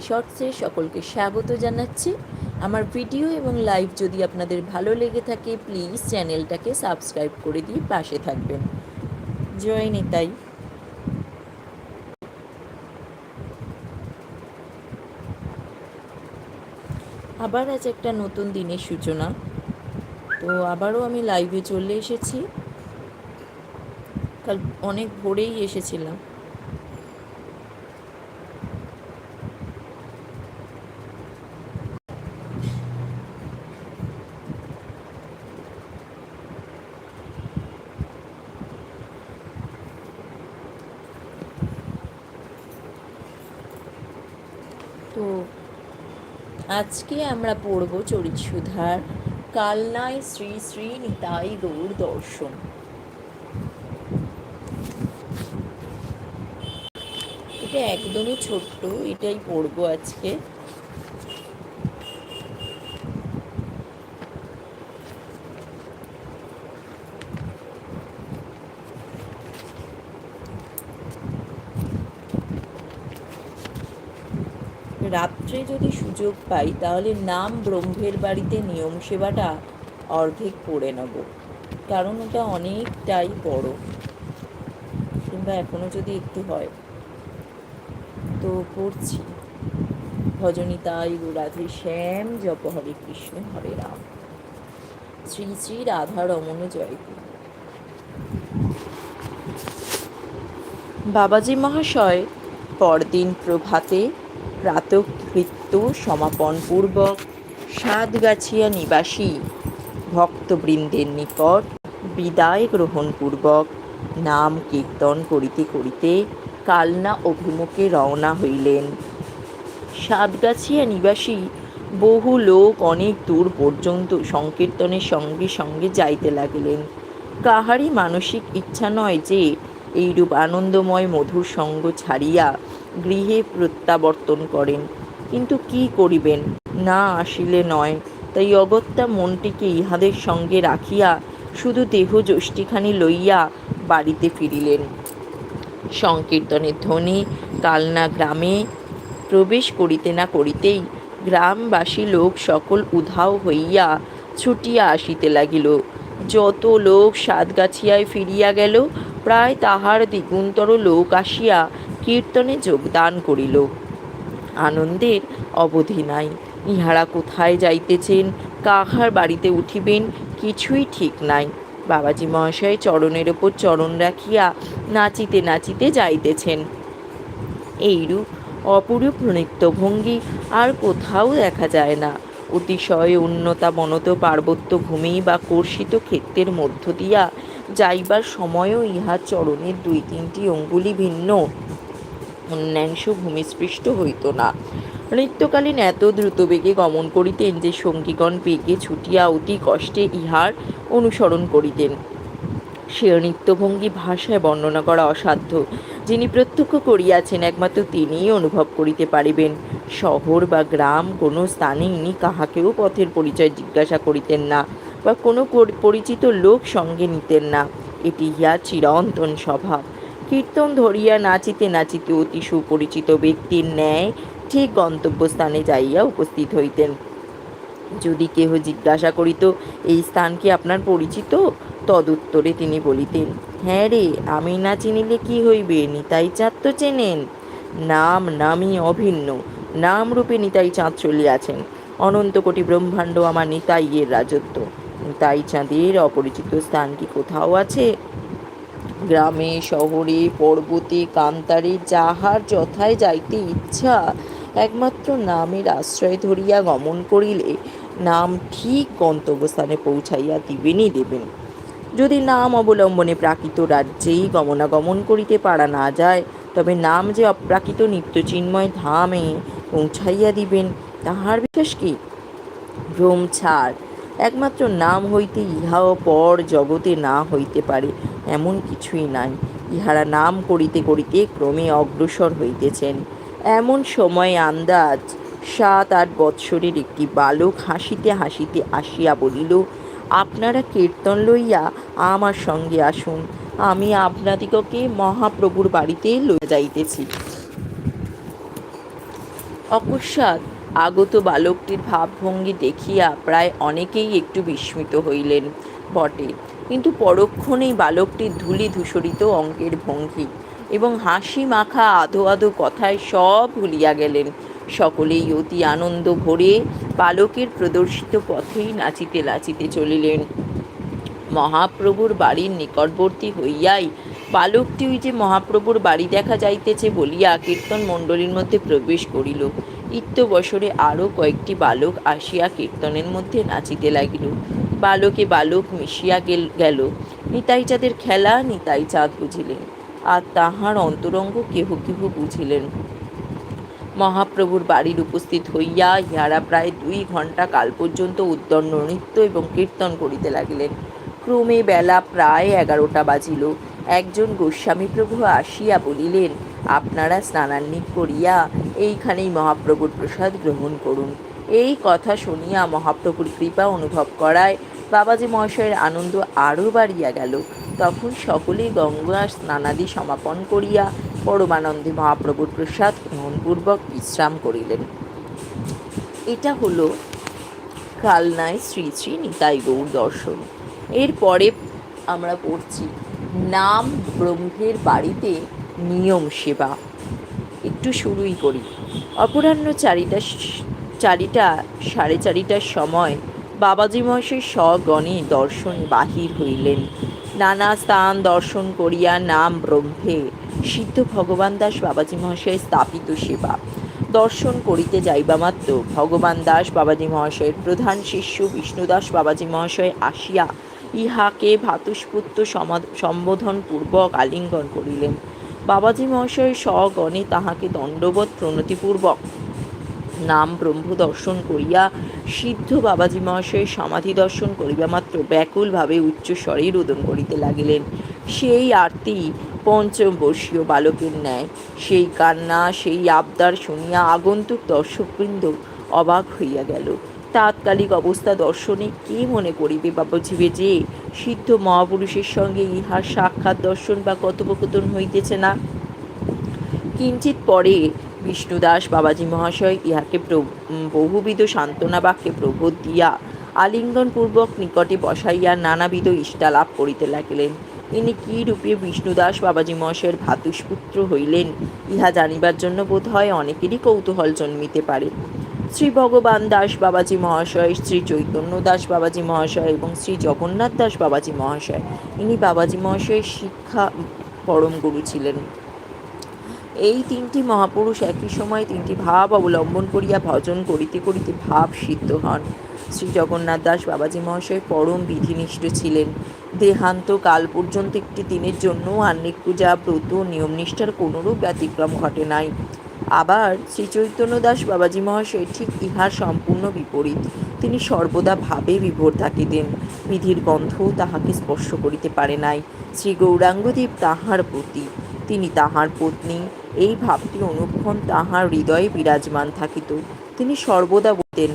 শর্টসে সকলকে স্বাগত জানাচ্ছি। আমার ভিডিও এবং লাইভ যদি আপনাদের ভালো লেগে থাকে প্লিজ চ্যানেলটাকে সাবস্ক্রাইব করে দিয়ে পাশে থাকবেন। জয় নিতাই। আবার আজ একটা নতুন দিনের সূচনা। তো আবারও আমি লাইভে চলে এসেছি। কাল অনেক ভোরেই এসেছিলাম। তো আজকে আমরা পড়ব চরিত সুধার কালনায় শ্রী শ্রী নিতাই গৌর দর্শন। এটা একদমই ছোট্ট, এটাই পড়ব আজকে। রাত্রে যদি সুযোগ পাই, তাহলে নাম ব্রহ্মের বাড়িতে নিয়ম সেবাটা অর্ধেক পড়ে নেব। কারণ ওটা অনেকটাই বড়। কিংবা এখনও যদি একটু হয়। তো পড়ছি ভজনী তাই গো রাধে শ্যাম, জপ হরে কৃষ্ণ, হরে রাম। শ্রী শ্রী রাধা রমণ জয় বাবাজি মহাশয় পরদিন প্রভাতে প্রাতকৃত্য সমাপনপূর্বক সাতগাছিয়া নিবাসী ভক্তবৃন্দের নিকট বিদায় গ্রহণপূর্বক নাম কীর্তন করিতে করিতে কালনা অভিমুখে রওনা হইলেন। সাতগাছিয়া নিবাসী বহু লোক অনেক দূর পর্যন্ত সংকীর্তনের সঙ্গে সঙ্গে যাইতে লাগিলেন। কাহারই মানসিক ইচ্ছা নয় যে এইরূপ আনন্দময় মধুর সঙ্গ ছাড়িয়া গৃহে প্রত্যাবর্তন করেন। কিন্তু কি করিবেন? না আসিলে নয়। তাই অগত্যা মনটিকে ইহাদের সঙ্গে রাখিয়া শুধু দেহ যষ্টিখানি লইয়া বাড়িতে ফিরিলেন। সংকীর্তনের ধ্বনি কালনা গ্রামে প্রবেশ করিতে না করিতেই গ্রামবাসী লোক সকল উধাও হইয়া ছুটিয়া আসিতে লাগিল। যত লোক সাতগাছিয়ায় ফিরিয়া গেল, প্রায় তাহার দ্বিগুণতর লোক আসিয়া কীর্তনে যোগদান করিল। আনন্দের অবধি নাই। ইহারা কোথায় যাইতেছেন, কাহার বাড়িতে উঠিবেন, কিছুই ঠিক নাই। বাবাজি মহাশয় চরণের ওপর চরণ রাখিয়া নাচিতে নাচিতে যাইতেছেন। এইরূপ অপরূপ নৃত্যভঙ্গি আর কোথাও দেখা যায় না। অতিশয় উন্নতা বনত পার্বত্য ভূমি বা কর্ষিত ক্ষেত্রের মধ্য দিয়া যাইবার সময়ও ইহার চরণের দুই তিনটি অঙ্গুলি ভিন্ন। অন্যাংশ ভূমিস্পৃষ্ট হইত না। নৃত্যকালীন এত দ্রুত বেগে গমন করিতেন যে সঙ্গীগণ বেগে ছুটিয়া অতি কষ্টে ইহার অনুসরণ করিতেন। সে নৃত্যভঙ্গি ভাষায় বর্ণনা করা অসাধ্য, যিনি প্রত্যক্ষ করিয়াছেন একমাত্র তিনিই অনুভব করিতে পারিবেন। শহর বা গ্রাম, কোনো স্থানে ইনি কাহাকেও পথের পরিচয় জিজ্ঞাসা করিতেন না বা কোনো পরিচিত লোক সঙ্গে নিতেন না। এটি ইহার চিরন্তন স্বভাব। কীর্তন ধরিয়া নাচিতে নাচিতে অতি সুপরিচিত ব্যক্তির ন্যায় ঠিক গন্তব্যস্থানে যাইয়া উপস্থিত হইতেন। যদি কেহ জিজ্ঞাসা করিত, এই স্থান কি আপনার পরিচিত? তদুত্তরে তিনি বলিতেন হ্যাঁ রে, আমি না চিনিলে কি হইবে? নিতাই চাঁদ তো চেনেন। নাম নামই অভিন্ন। নাম রূপে নিতাই চাঁদ চলিয়াছেন অনন্ত কোটি ব্রহ্মাণ্ড আমার নিতাইয়ের রাজত্ব। নিতাই চাঁদের অপরিচিত স্থান কি কোথাও আছে? গ্রামে, শহরে, পর্বতে, কান্তারে যাহার যথায় যাইতে ইচ্ছা, একমাত্র নামের আশ্রয় ধরিয়া গমন করিলে নাম ঠিক গন্তব্যস্থানে পৌঁছাইয়া দিবেনই দেবেন। যদি নাম অবলম্বনে প্রাকৃত রাজ্যেই গমনাগমন করিতে পারা না যায়, তবে নাম যে অপ্রাকৃত নিত্যচিন্ময় ধামে পৌঁছাইয়া দিবেন, তাহার বিশেষ কি? ভ্রম ছাড় একমাত্র নাম হইতে ইহাও পর জগতে না হইতে পারে। এমন কিছুই নাই। ইহারা নাম করিতে করিতে ক্রমে অগ্রসর হইতেছেন। এমন সময় আন্দাজ সাত আট বৎসরের একটি বালক হাসিতে হাসিতে আসিয়া বলিল, আপনারা কীর্তন লইয়া আমার সঙ্গে আসুন। আমি আপনাদিগকে মহাপ্রভুর বাড়িতে লইয়া যাইতেছি। অকস্মাৎ আগত বালকটির ভাবভঙ্গি দেখিয়া প্রায় অনেকেই একটু বিস্মিত হইলেন। বটে কিন্তু পরক্ষণেই বালকটির ধুলি ধূসরিত অঙ্কের ভঙ্গি এবং হাসি মাখা আধো আধো কথায় সব ভুলিয়া গেলেন। সকলেই অতি আনন্দ ভরে বালকের প্রদর্শিত পথেই নাচিতে নাচিতে চলিলেন। মহাপ্রভুর বাড়ির নিকটবর্তী হইয়াই বালকটি ওই যে মহাপ্রভুর বাড়ি দেখা যাইতেছে বলিয়া কীর্তন মণ্ডলীর মধ্যে প্রবেশ করিল। ইত্য বছরে আরও কয়েকটি বালক আসিয়া কীর্তনের মধ্যে নাচিতে লাগিল। বালকে বালক মিশিয়া গেল নিতাই চাঁদের খেলা, নিতাই চাঁদ বুঝিলেন। আর তাহার অন্তরঙ্গ কেহ কেহ বুঝিলেন। মহাপ্রভুর বাড়ির উপস্থিত হইয়া ইহারা প্রায় দুই ঘণ্টা কাল পর্যন্ত উদ্দণ্ড নৃত্য এবং কীর্তন করিতে লাগিলেন। ক্রমে বেলা প্রায় এগারোটা বাজিল। একজন গোস্বামী প্রভু আসিয়া বলিলেন, আপনারা স্নানান্বিত করিয়া এইখানেই মহাপ্রভুর প্রসাদ গ্রহণ করুন। এই কথা শুনিয়া মহাপ্রভুর কৃপা অনুভব করায় বাবাজি মহাশয়ের আনন্দ আরও বাড়িয়া গেল। তখন সকলেই গঙ্গা স্নানাদি সমাপন করিয়া পরমানন্দে মহাপ্রভুর প্রসাদ গ্রহণপূর্বক বিশ্রাম করিলেন। এটা হলো কালনায় শ্রী শ্রী নিতাই গৌর দর্শন। এরপরে আমরা পড়ছি নাম ব্রহ্মের বাড়িতে নিয়ম সেবা। একটু শুরুই করি। অপরাহ্ন চারিটা চারিটা সাড়ে চারিটার সময় বাবাজি মহাশয় স্বগণে দর্শন বাহির হইলেন। নানা স্থান দর্শন করিয়া নাম ব্রহ্মে সিদ্ধ ভগবান দাস বাবাজি মহাশয় স্থাপিত সেবা। দর্শন করিতে যাইবা মাত্র ভগবান দাস বাবাজি মহাশয়ের প্রধান শিষ্য বিষ্ণুদাস বাবাজি মহাশয় আসিয়া ইহাকে ভাতুষ্পুত্র সম্বোধন পূর্বক আলিঙ্গন করিলেন। বাবাজি মহাশয় স্বগণে তাহাকে দণ্ডবৎ প্রণতিপূর্বক নাম ব্রহ্ম দর্শন করিয়া সিদ্ধ বাবাজি মহাশয়ের সমাধি দর্শন করিবা মাত্র ব্যাকুলভাবে উচ্চস্বরে রোদন করিতে লাগিলেন। সেই আরতি পঞ্চম বর্ষীয় বালকের ন্যায়। সেই কান্না, সেই আবদার শুনিয়া আগন্তুক দর্শকবৃন্দ অবাক হইয়া গেল। তাৎকালিক অবস্থা দর্শনে কে মনে করিবে বা বুঝিবে যে সিদ্ধ মহাপুরুষের সঙ্গে ইহার সাক্ষাৎ দর্শন বা কথোপকথন হইতেছে না। কিঞ্চিত পরে বিষ্ণুদাস বাবাজি মহাশয় ইহাকে বহুবিধ সান্ত্বনা বাক্যে প্রবোধ দিয়া আলিঙ্গনপূর্বক নিকটে বসাইয়া নানাবিধ ইষ্টালাভ করিতে লাগিলেন। ইনি কী রূপে বিষ্ণুদাস বাবাজি মহাশয়ের ভাতুষপুত্র হইলেন, ইহা জানিবার জন্য বোধ হয় অনেকেরই কৌতূহল জন্মিতে পারে। শ্রী ভগবান দাস বাবাজি মহাশয়, শ্রী চৈতন্য দাস বাবাজি মহাশয় এবং শ্রী জগন্নাথ দাস বাবাজি মহাশয়। ইনি বাবাজি মহাশয়ের শিক্ষা পরম গুরু ছিলেন। এই তিনটি মহাপুরুষ একই সময় তিনটি ভাব অবলম্বন করিয়া ভজন করিতে করিতে ভাব সিদ্ধ হন। শ্রী জগন্নাথ দাস বাবাজি মহাশয় পরম বিধিনিষ্ঠ ছিলেন। দেহান্ত কাল পর্যন্ত একটি দিনের জন্য আহ্নিক পূজা, ব্রত নিয়মনিষ্ঠার কোনোরূপ ব্যতিক্রম ঘটে নাই। আবার শ্রী চৈতন্য দাস বাবাজি মহাশয় ঠিক ইহার সম্পূর্ণ বিপরীত। তিনি সর্বদা ভাবে বিভোর থাকিতেন, বিধির গন্ধ তাহাকে স্পর্শ করিতে পারে নাই। শ্রী গৌরাঙ্গদেব তাহার প্রতি তিনি তাহার পত্নী, এই ভাবটি অনুক্ষণ তাহার হৃদয়ে বিরাজমান থাকিত। তিনি সর্বদা বলতেন,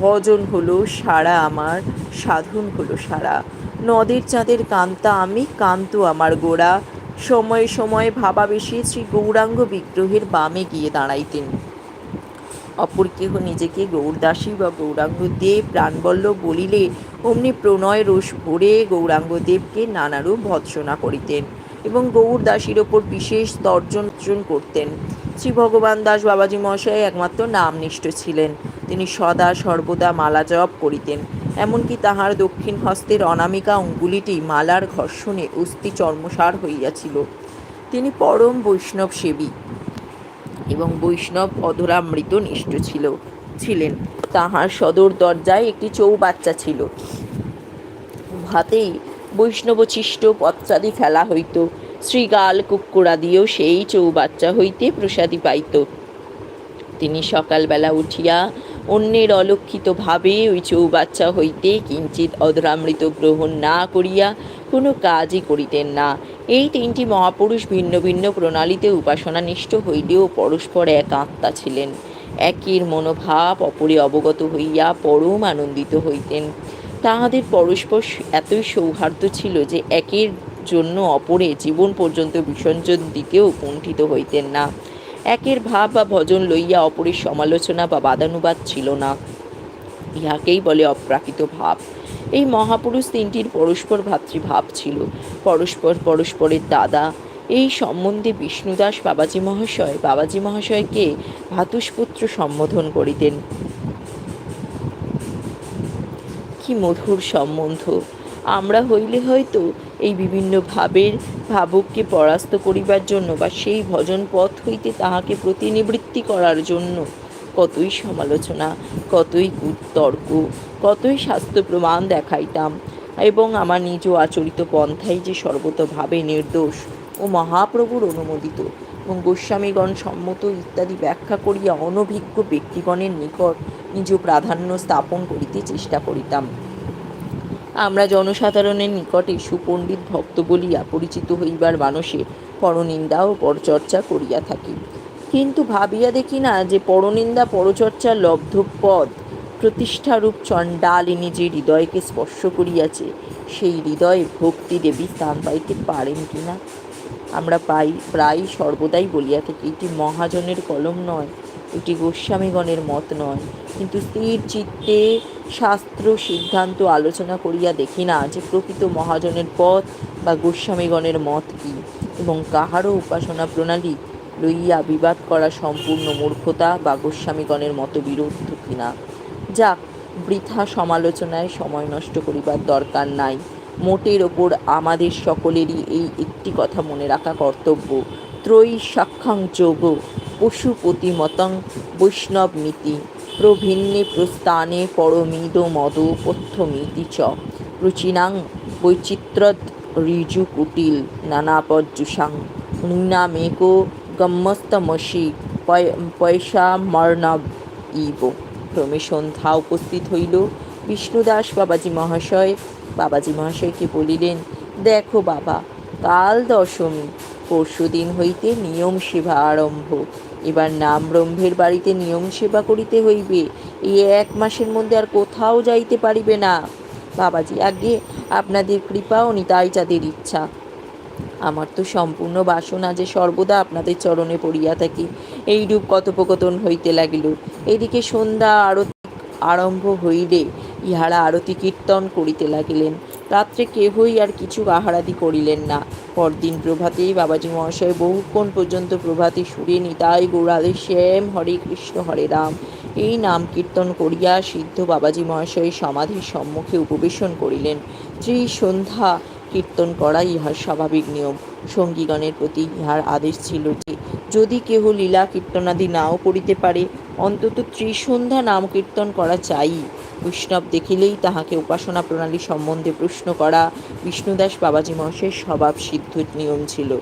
ভজন হলো সারা আমার, সাধন হলো সারা। নদের চাঁদের কান্তা আমি, কান্ত আমার গোড়া। সময়ে সময়ে ভাবাবেশে শ্রী গৌরাঙ্গ বিগ্রহের বামে গিয়ে দাঁড়াইতেন। অপর কেহ নিজেকে গৌরদাসী বা গৌরাঙ্গদেব প্রাণবল্লভ বলিলে অমনি প্রণয় রোষ ভরে গৌরাঙ্গদেবকে নানারূপ ভৎসনা করিতেন এবং গৌরদাসীর ওপর বিশেষ তর্জন করতেন। শ্রী ভগবান দাস বাবাজি মহাশয় একমাত্র নামনিষ্ঠ ছিলেন। তিনি সদা সর্বদা মালা জপ করিতেন। এমনকি তাহার দক্ষিণ হস্তের অনামিকা অঙ্গুলিটি মালার ঘর্ষণে অস্থি চর্মসার হইয়াছিল। তিনি পরম বৈষ্ণব সেবী এবং বৈষ্ণব অধরামৃত নিষ্ঠ ছিল, ছিলেন। তাহার সদর দরজায় একটি চৌবাচ্চা ছিল। হাতেই বৈষ্ণবচিষ্ট পত্রাদি ফেলা হইত। শ্রীগাল কুক্কুরাদিও সেই চৌবাচ্চা হইতে প্রসাদী পাইত। তিনি সকালবেলা উঠিয়া অন্যের অলক্ষিত ভাবে ওই চৌবাচ্চা হইতে কিঞ্চিত অধরামৃত গ্রহণ না করিয়া কোনো কাজই করিতেন না। এই তিনটি মহাপুরুষ ভিন্ন ভিন্ন প্রণালীতে উপাসনানিষ্ঠ হইলেও পরস্পর এক আত্মা ছিলেন। একের মনোভাব অপরে অবগত হইয়া পরম আনন্দিত হইতেন। তাহাদের পরস্পর এতই সৌহার্দ্য ছিল যে একের জন্য অপরে জীবন পর্যন্ত বিসর্জন দিতেও কুণ্ঠিত হইতেন না। একের ভাব বা ভজন লইয়া অপরের সমালোচনা বা বাদানুবাদ ছিল না। ইহাকেই বলে অপ্রাকৃত ভাব। এই মহাপুরুষ তিনটির পরস্পর ভাতৃভাব ছিল। পরস্পর পরস্পরের দাদা। এই সম্বন্ধে বিষ্ণুদাস বাবাজি মহাশয়, বাবাজি মহাশয়কে ভাতুষপুত্র সম্বোধন করিতেন। কি মধুর সম্বন্ধ! আমরা হইলে হয়তো এই বিভিন্ন ভাবের ভাবককে পরাস্ত করিবার জন্য বা সেই ভজন পথ হইতে তাহাকে প্রতিনিবৃত্তি করার জন্য কতই সমালোচনা, কতই তর্ক কতই শাস্ত্র প্রমাণ দেখাইতাম এবং আমার নিজ আচরিত পন্থাই যে সর্বতভাবে নির্দোষ ও মহাপ্রভুর অনুমোদিত। এবং গোস্বামীগণ সম্মত ইত্যাদি ব্যাখ্যা করিয়া অনভিজ্ঞ ব্যক্তিগণের নিকট নিজ প্রাধান্য স্থাপন করিতে চেষ্টা করিতাম। আমরা জনসাধারণের নিকটে সুপণ্ডিত ভক্ত বলিয়া পরিচিত হইবার মানুষে পরনিন্দা ও পরচর্চা করিয়া থাকি। কিন্তু ভাবিয়া দেখি না যে পরনিন্দা পরচর্চার লব্ধ পদ প্রতিষ্ঠারূপ চণ্ডালিনী যে হৃদয়কে স্পর্শ করিয়াছে, সেই হৃদয়ে ভক্তি দেবী স্থান পাইতে পারেন কিনা? আমরা পাই প্রায় সর্বদাই বলিয়া থাকি, এটি মহাজনের কলম নয়। এটি গোস্বামীগণের মত নয়। কিন্তু স্থির চিত্তে শাস্ত্র সিদ্ধান্ত আলোচনা করিয়া দেখি না যে প্রকৃত মহাজনের পথ বা গোস্বামীগণের মত কি এবং কাহারও উপাসনা প্রণালী লইয়া বিবাদ করা সম্পূর্ণ মূর্খতা বা গোস্বামীগণের মতো বিরুদ্ধ কিনা। যাক, বৃথা সমালোচনায় সময় নষ্ট করিবার দরকার নাই। মোটের ওপর আমাদের সকলেরই এই একটি কথা মনে রাখা কর্তব্য। ত্রয়ী সাক্ষাং যোগ পশুপতিমতং বৈষ্ণব নীতি প্রভিন্নে প্রস্থানে পরমিদ মদ পথ্যমিতি চ। রুচিনাং বৈচিত্রদ ঋজু কুটিল নানাপর্যুষাং নৃণামেকো গম্যস্তমসি পয়সা মর্ণব ইব। ক্রমে সন্ধ্যা উপস্থিত হইল। বিষ্ণুদাস বাবাজি মহাশয়, বাবাজি মহাশয়কে বলিলেন, দেখো বাবা, কাল দশমী পরশু দিন হইতে নিয়ম সেবা আরম্ভ। এবার নাম ব্রহ্মের বাড়িতে নিয়ম সেবা করিতে হইবে। এই এক মাসের মধ্যে আর কোথাও যাইতে পারিবে না। বাবাজি আগে আপনাদের কৃপা ও নিতাই যাদের ইচ্ছা। আমার তো সম্পূর্ণ বাসনা যে সর্বদা আপনাদের চরণে পড়িয়া থাকি। এইরূপ কথোপকথন হইতে লাগিল। এদিকে সন্ধ্যা আরতি আরম্ভ হইলে ইহারা আরতি কীর্তন করিতে লাগিলেন। রাত্রে কেহই আর কিছু আহারাদি করিলেন না। পরদিন প্রভাতেই বাবাজি মহাশয় বহুক্ষণ পর্যন্ত প্রভাতে সুরে নিতাই গৌরাধে শ্যাম হরে কৃষ্ণ হরে রাম। এই নাম কীর্তন করিয়া সিদ্ধ বাবাজি মহাশয় সমাধির সম্মুখে উপবেশন করিলেন। শ্রী সন্ধ্যা কীর্তন করা ইহার স্বাভাবিক নিয়ম। সঙ্গীগণের প্রতি ইহার আদেশ ছিল যে, যদি কেহ লীলা কীর্তনাদি নাও করিতে পারে, অন্তত ত্রিসন্ধ্যা নাম কীর্তন করা চাই। বৈষ্ণব দেখিলেই তাহাকে উপাসনা প্রণালী সম্বন্ধে প্রশ্ন করা বিষ্ণুদাস বাবাজি মহাশয়ের স্বভাব সিদ্ধ নিয়ম ছিল।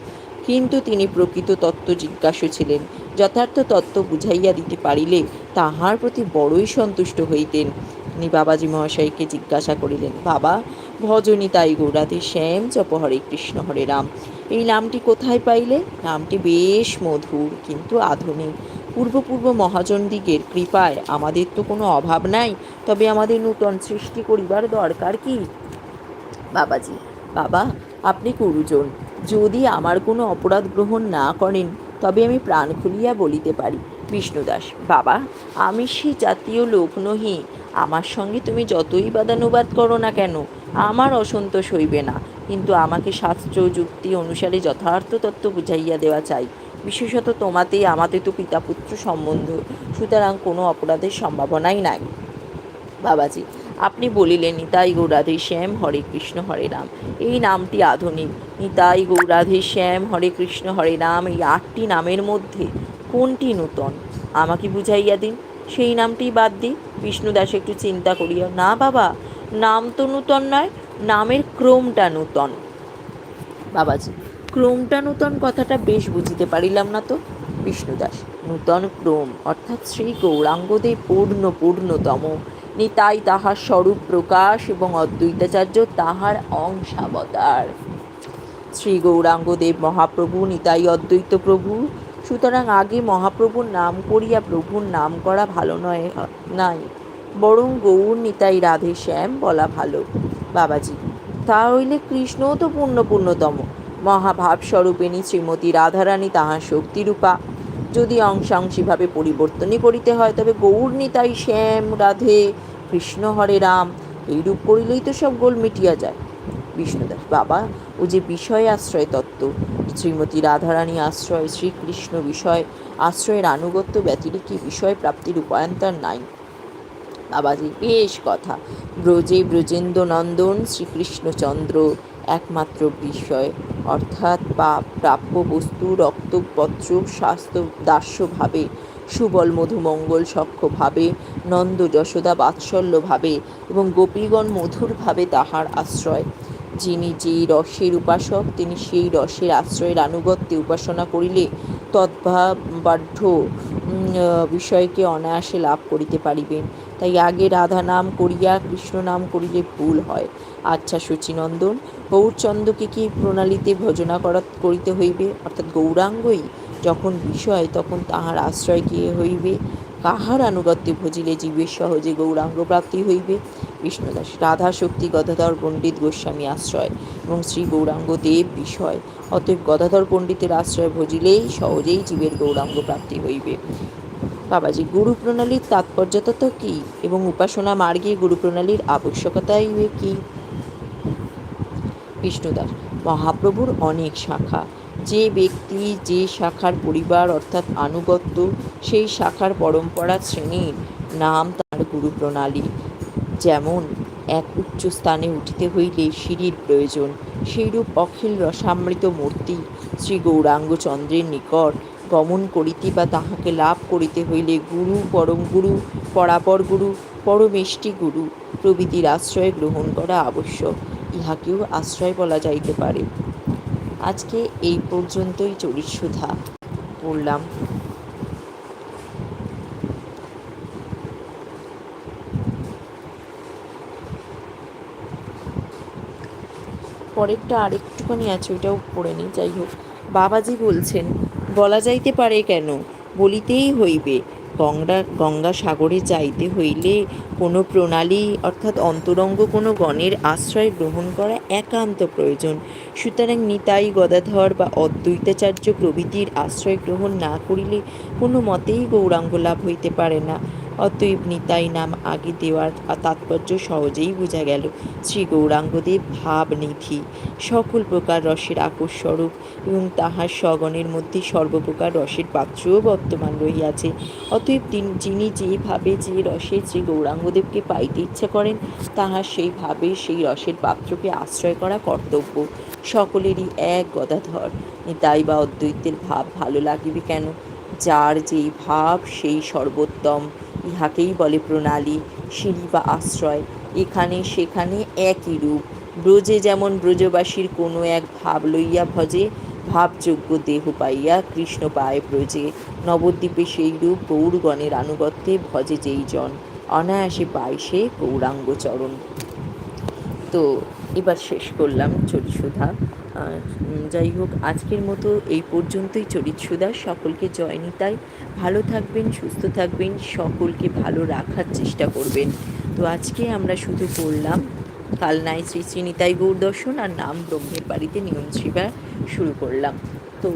কিন্তু তিনি প্রকৃত তত্ত্ব জিজ্ঞাসু ছিলেন, যথার্থ তত্ত্ব বুঝাইয়া দিতে পারিলে তাহার প্রতি বড়ই সন্তুষ্ট হইতেন। তিনি বাবাজি মহাশয়কে জিজ্ঞাসা করিলেন, বাবা, ভজনী তাই গৌরাধে শ্যাম চপ হরে কৃষ্ণ হরে রাম। এই নামটি কোথায় পাইলে? নামটি বেশ মধুর, কিন্তু আধুনিক। পূর্বপূর্ব মহাজনদিগের কৃপায় আমাদের তো কোনো অভাব নাই তবে আমাদের নূতন সৃষ্টি করিবার দরকার কি? বাবাজি। বাবা আপনি গুরুজন যদি আমার কোনো অপরাধ গ্রহণ না করেন তবে আমি প্রাণ খুলিয়া বলিতে পারি। বিষ্ণুদাস বাবা আমি সে জাতীয় লোক নহি আমার সঙ্গে তুমি যতই বাদানুবাদ করো না কেন আমার অসন্তোষ হইবে না। কিন্তু আমাকে শাস্ত্র যুক্তি অনুসারে যথার্থ তত্ত্ব বুঝাইয়া দেওয়া চাই। বিশেষত তোমাতেই আমাদের তো পিতা পুত্র সম্বন্ধ। সুতরাং কোনো অপরাধের সম্ভাবনাই নাই। বাবাজি, আপনি বলিলেন, নিতাই গৌরাধে শ্যাম হরে কৃষ্ণ, হরে রাম। এই নামটি আধুনিক। নিতাই গৌরাধে শ্যাম হরে কৃষ্ণ, হরে রাম, এই আটটি নামের মধ্যে কোনটি নূতন? আমাকে বুঝাইয়া দিন। সেই নামটি বাদ দিই। বিষ্ণুদাস একটু চিন্তা করিয়া, না বাবা, নাম তো নূতন নয়, নামের ক্রমটা নূতন। বাবাজি ক্রমটা নূতন কথাটা বেশ বুঝিতে পারিলাম না তো, বিষ্ণুদাস। নূতন ক্রম, অর্থাৎ শ্রী গৌরাঙ্গদেব পূর্ণ পূর্ণতম। নিতাই তাহার স্বরূপ প্রকাশ এবং অদ্বৈতাচার্য তাহার অংশাবতার। শ্রী গৌরাঙ্গদেব মহাপ্রভু নিতাই অদ্বৈত প্রভু। সুতরাং আগে মহাপ্রভুর নাম করিয়া প্রভুর নাম করা ভালো নয়, নাই। বরং গৌর নিতাই রাধে শ্যাম বলা ভালো। বাবাজি তা হইলে কৃষ্ণও তো পূর্ণ পূর্ণতম। মহাভাব স্বরূপিণী শ্রীমতী রাধারানী তাহার শক্তিরূপা। যদি অংশাংশিভাবে পরিবর্তনই করিতে হয়, তবে গৌর নিতাই শ্যাম, রাধে, কৃষ্ণ, হরে, রাম, এইরূপ করিলেই তো সব গোল মিটিয়া যায়। বিষ্ণুদাস বাবা ও যে বিষয় আশ্রয় তত্ত্ব, শ্রীমতী রাধারানী আশ্রয়, শ্রীকৃষ্ণ বিষয়, আশ্রয়ের আনুগত্য ব্যতিরিক্ত বিষয় প্রাপ্তির উপায়ন্তর নাই। বাবাজি, বেশ কথা। ব্রজে ব্রজেন্দ্র নন্দন শ্রীকৃষ্ণচন্দ্র একমাত্র বিষয়, অর্থাৎ বা প্রাপ্য বস্তু, রক্তপত্র, স্বাস্থ্য দাস্যভাবে, সুবল মধুমঙ্গল সক্ষভাবে, নন্দ যশোদা বাৎসল্যভাবে এবং গোপীগণ মধুরভাবে তাহার আশ্রয়। যিনি যেই রসের উপাসক, তিনি সেই রসের আশ্রয়ের আনুগত্যে উপাসনা করিলে তদ্ভাবাঢ্য বিষয়কে অনায়াসে লাভ করিতে পারিবেন। তাই আগে রাধা নাম করিয়া কৃষ্ণ নাম করিলে ভুল হয়। আচ্ছা শচীনন্দন গৌরচন্দ্রকে কি প্রণালীতে ভজনা করা, করিতে হইবে? অর্থাৎ গৌরাঙ্গই যখন বিষয়, তখন তাহার আশ্রয় কে হইবে? কাহার আনুগত্যে ভজিলে জীবের সহজে গৌরাঙ্গ প্রাপ্তি হইবে? বিষ্ণুদাস রাধা শক্তি গদাধর পণ্ডিত গোস্বামী আশ্রয় এবং শ্রী গৌরাঙ্গ দেব বিষয়। অতএব গদাধর পণ্ডিতের আশ্রয় ভজিলেই সহজেই জীবের গৌরাঙ্গ প্রাপ্তি হইবে। বাবাজি গুরু প্রণালীর তাৎপর্যতা কী এবং উপাসনা মার্গে গুরু প্রণালীর আবশ্যকতাই কী? কৃষ্ণদাস, মহাপ্রভুর অনেক শাখা। যে ব্যক্তি যে শাখার পরিবার অর্থাৎ আনুগত্য, সেই শাখার পরম্পরা, শ্রেণির নাম তার গুরু প্রণালী যেমন এক উচ্চ স্থানে উঠিতে হইলে সিঁড়ির প্রয়োজন, সেইরূপ অখিল রসামৃত মূর্তি শ্রী গৌরাঙ্গচন্দ্রের নিকট গমন করিতে বা তাহাকে লাভ করিতে হইলে গুরু পরম গুরু, পরাপর গুরু, পরমেষ্টি গুরু প্রভৃতির আশ্রয় গ্রহণ করা আবশ্যক, ইহাকেও আশ্রয় বলা যাইতে পারে। আজকে এই পর্যন্তই চরিতসুধা পড়লাম পরেরটা আরেকটুখানি আছে, ওইটাও পড়ে নিই, যাই হোক। বাবাজি বলছেন, বলা যাইতে পারে কেন? বলিতেই হইবে। গঙ্গা গঙ্গা সাগরে যাইতে হইলে কোনো প্রণালী অর্থাৎ অন্তরঙ্গ কোনো গণের আশ্রয় গ্রহণ করা একান্ত প্রয়োজন। সুতরাং নিতাই গদাধর বা অদ্বৈতাচার্য প্রভৃতির আশ্রয় গ্রহণ না করিলে কোনো মতেই গৌরাঙ্গ লাভ হইতে পারে না। অতএব নিতাই নাম আগে দেওয়ার তাৎপর্য সহজেই বোঝা গেল। শ্রী গৌরাঙ্গদেব ভাবনিধি। সকল প্রকার রসের আকস্বরূপ এবং তাহার স্বগণের মধ্যে সর্বপ্রকার রসের পাত্রও বর্তমান রহিয়াছে। অতএব যিনি যেভাবে যে রসে শ্রী গৌরাঙ্গদেবকে পাইতে ইচ্ছা করেন, তাহার সেইভাবে সেই রসের পাত্রকে আশ্রয় করা কর্তব্য। সকলেরই এক গদাধর। নিতাই বা অদ্বৈতের ভাব ভালো লাগিবে কেন? যার যেই ভাব, সেই সর্বোত্তম। ইহাকেই বলে প্রণালী, সিঁড়ি বা আশ্রয়। এখানে সেখানে একই রূপ। ব্রজে যেমন ব্রজবাসীর কোনো এক ভাব লইয়া ভজে, ভাবযোগ্য দেহ পাইয়া কৃষ্ণ পায় ব্রজে। নবদ্বীপে সেই রূপ গৌরগণের আনুগত্যে ভজে যেই জন। অনায়াসে পায় সে গৌরাঙ্গচরণ। তো, এবার শেষ করলাম চরিসুধা যাই হোক, আজকের মতো এই পর্যন্তই চরিতসুধা সকলকে জয় নিতাই ভালো থাকবেন, সুস্থ থাকবেন, সকলকে ভালো রাখার চেষ্টা করবেন। তো আজকে আমরা শুধু পড়লাম কালনায় শ্রী শ্রী নিতাই আর নাম ব্রহ্মের বাড়িতে নিয়ম সেবা শুরু করলাম। তো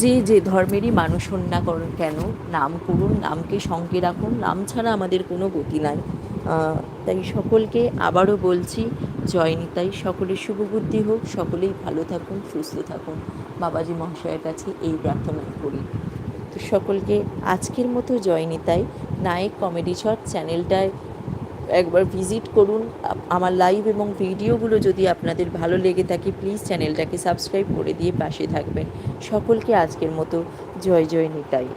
যে যে ধর্মেরই মানুষ হন না করুন কেন, নাম করুন নামকে সঙ্গে রাখুন, নাম ছাড়া আমাদের কোনো গতি নাই। তাই সকলকে আবারও বলছি, জয় নিতাই। সকলের শুভবুদ্ধি হোক, সকলেই ভালো থাকুন, সুস্থ থাকুন। বাবাজি মহাশয়ের কাছে এই প্রার্থনা করি। তো সকলকে আজকের মতো জয় নিতাই। নায়ক কমেডি শট চ্যানেলটায় একবার ভিজিট করুন। আমার লাইভ এবং ভিডিওগুলো যদি আপনাদের ভালো লেগে থাকে, প্লিজ চ্যানেলটাকে সাবস্ক্রাইব করে দিয়ে পাশে থাকবেন। সকলকে আজকের মতো জয় জয় নিতাই।